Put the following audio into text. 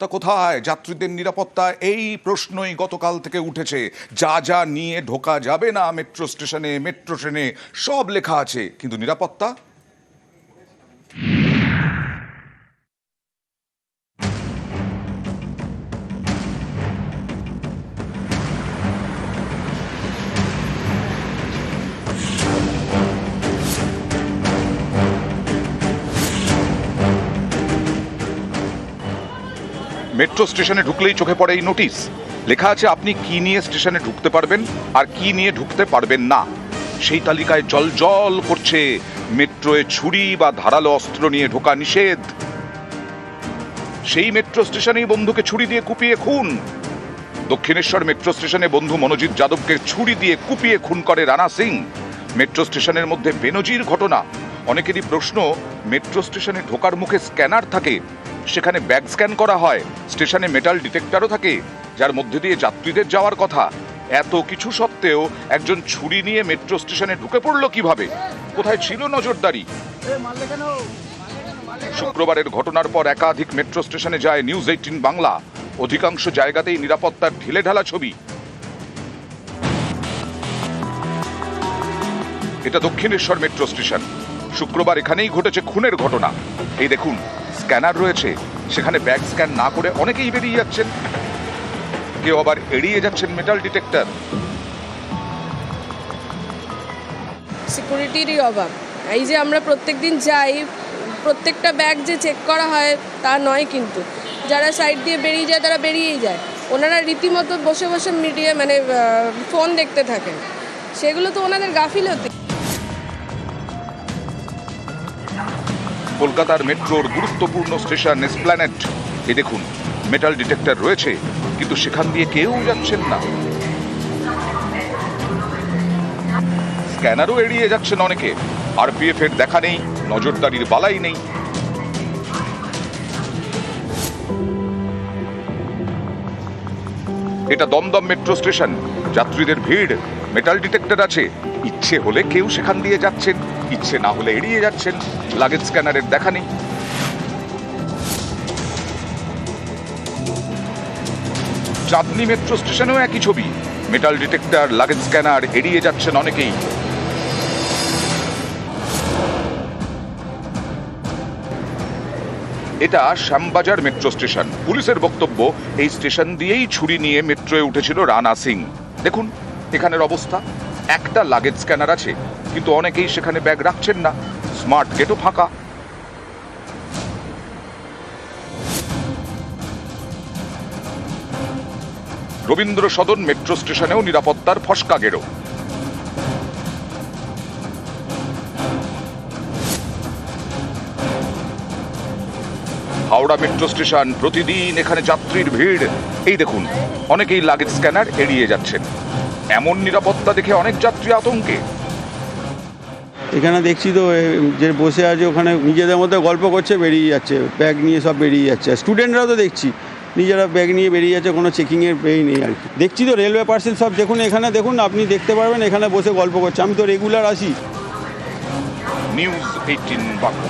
তা কোথায়? যাত্রীদের নিরাপত্তা এই প্রশ্নই গতকাল থেকে উঠেছে। যা যা নিয়ে ঢোকা যাবে না, মেট্রো স্টেশনে, মেট্রো ট্রেনে, সব লেখা আছে। কিন্তু নিরাপত্তা? মেট্রো স্টেশনে ঢুকলেই চোখে পড়ে এই নোটিশ। লেখা আছে, আপনি কি নিয়ে স্টেশনে ঢুকতে পারবেন আর কি নিয়ে ঢুকতে পারবেন না? সেই তালিকায় জল জল করছে, মেট্রোয় ছুরি বা ধারালো অস্ত্র নিয়ে ঢোকা নিষেধ। সেই মেট্রো স্টেশনেই বন্ধুকে ছুরি দিয়ে কুপিয়ে খুন। দক্ষিণেশ্বর মেট্রো স্টেশনে বন্ধু মনোজিৎ যাদবকে ছুরি দিয়ে কুপিয়ে খুন করে রানা সিং। মেট্রো স্টেশনের মধ্যে বেনজির ঘটনা। অনেকেরই প্রশ্ন, মেট্রো স্টেশনে ঢোকার মুখে স্ক্যানার থাকে সেখানে ব্যাগ স্ক্যান করা হয়। স্টেশনে মেটাল ডিটেক্টরও থাকে, যার মধ্যে দিয়ে যাত্রীদের যাওয়ার কথা। এত কিছু সত্ত্বেও একজন ছুরি নিয়ে মেট্রো স্টেশনে ঢুকে পড়ল কীভাবে? কোথায় ছিল নজরদারি? শুক্রবারের ঘটনার পর একাধিক মেট্রো স্টেশনে যায় নিউজ এইটিন বাংলা। অধিকাংশ জায়গাতেই নিরাপত্তার ঢিলে ঢালা ছবি। এটা দক্ষিণেশ্বর মেট্রো স্টেশন শুক্রবার এখানেই ঘটেছে খুনের ঘটনা। এই দেখুন। স্ক্যানার রয়েছে। সেখানে ব্যাগ স্ক্যান না করে অনেকেই বেরিয়ে যাচ্ছেন। কেউ আবার এড়িয়ে যাচ্ছেন মেটাল ডিটেক্টর সিকিউরিটিরই অভাব। এই যে আমরা প্রত্যেক দিন যাই, প্রত্যেকটা ব্যাগ যে চেক করা হয়, তা নয় কিন্তু। যারা সাইড দিয়ে বেরিয়ে যায়, তারা বেরিয়েই যায়। ওনারা রীতিমতো বসে বসে মিডিয়া মানে ফোন দেখতে থাকেন। সেগুলো তো ওনাদের গাফিলতি। কলকাতার মেট্রোর গুরুত্বপূর্ণ স্টেশন এসপ্ল্যানেট। এ দেখুন মেটাল ডিটেক্টর রয়েছে, কিন্তু সেখান দিয়ে কেউ যাচ্ছেন না। স্ক্যানারও এড়িয়ে যাচ্ছেন অনেকে। আরপিএফ এর দেখা নেই, নজরদারির বালাই নেই। এটা দমদম মেট্রো স্টেশন, যাত্রীদের ভিড়। মেটাল ডিটেক্টর আছে, ইচ্ছে হলে কেউ সেখান দিয়ে যাচ্ছেন। ইচ্ছে না হলে এড়িয়ে যাচ্ছেন। লাগেজ স্ক্যানারের দেখা নেই। চাঁদনি মেট্রো স্টেশনেও একই ছবি। মেটাল ডিটেক্টর লাগেজ স্ক্যানার এড়িয়ে যাচ্ছেন অনেকেই। এটা শ্যামবাজার মেট্রো স্টেশন পুলিশের বক্তব্য, এই স্টেশন দিয়েই ছুরি নিয়ে মেট্রোয় উঠেছিল রানা সিং। দেখুন, এখানের অবস্থা। একটা লাগেজ স্ক্যানার আছে। কিন্তু অনেকেই সেখানে ব্যাগ রাখছেন না। স্মার্ট গেটও ফাঁকা। রবীন্দ্র সদন মেট্রো স্টেশনেও নিরাপত্তার ফসকা গেরো। হাওড়া মেট্রো স্টেশন প্রতিদিন এখানে যাত্রীর ভিড়। এই দেখুন, অনেকেই লাগেজ স্ক্যানার এড়িয়ে যাচ্ছেন। এমন নিরাপত্তা দেখে অনেক যাত্রী আতঙ্কে। এখানে দেখছি তো যে বসে আছে ওখানে নিজেদের মধ্যে গল্প করছে, বেরিয়ে যাচ্ছে ব্যাগ নিয়ে সব বেরিয়ে যাচ্ছে। স্টুডেন্টরাও তো দেখছি, নিজেরা ব্যাগ নিয়ে বেরিয়ে যাচ্ছে, কোনো চেকিংয়ের পেই নেই আর কি। দেখছি তো রেলওয়ে পার্সেল সব, দেখুন এখানে, দেখুন, আপনি দেখতে পারবেন, এখানে বসে গল্প করছে। আমি তো রেগুলার আসি। News eighteen Bangla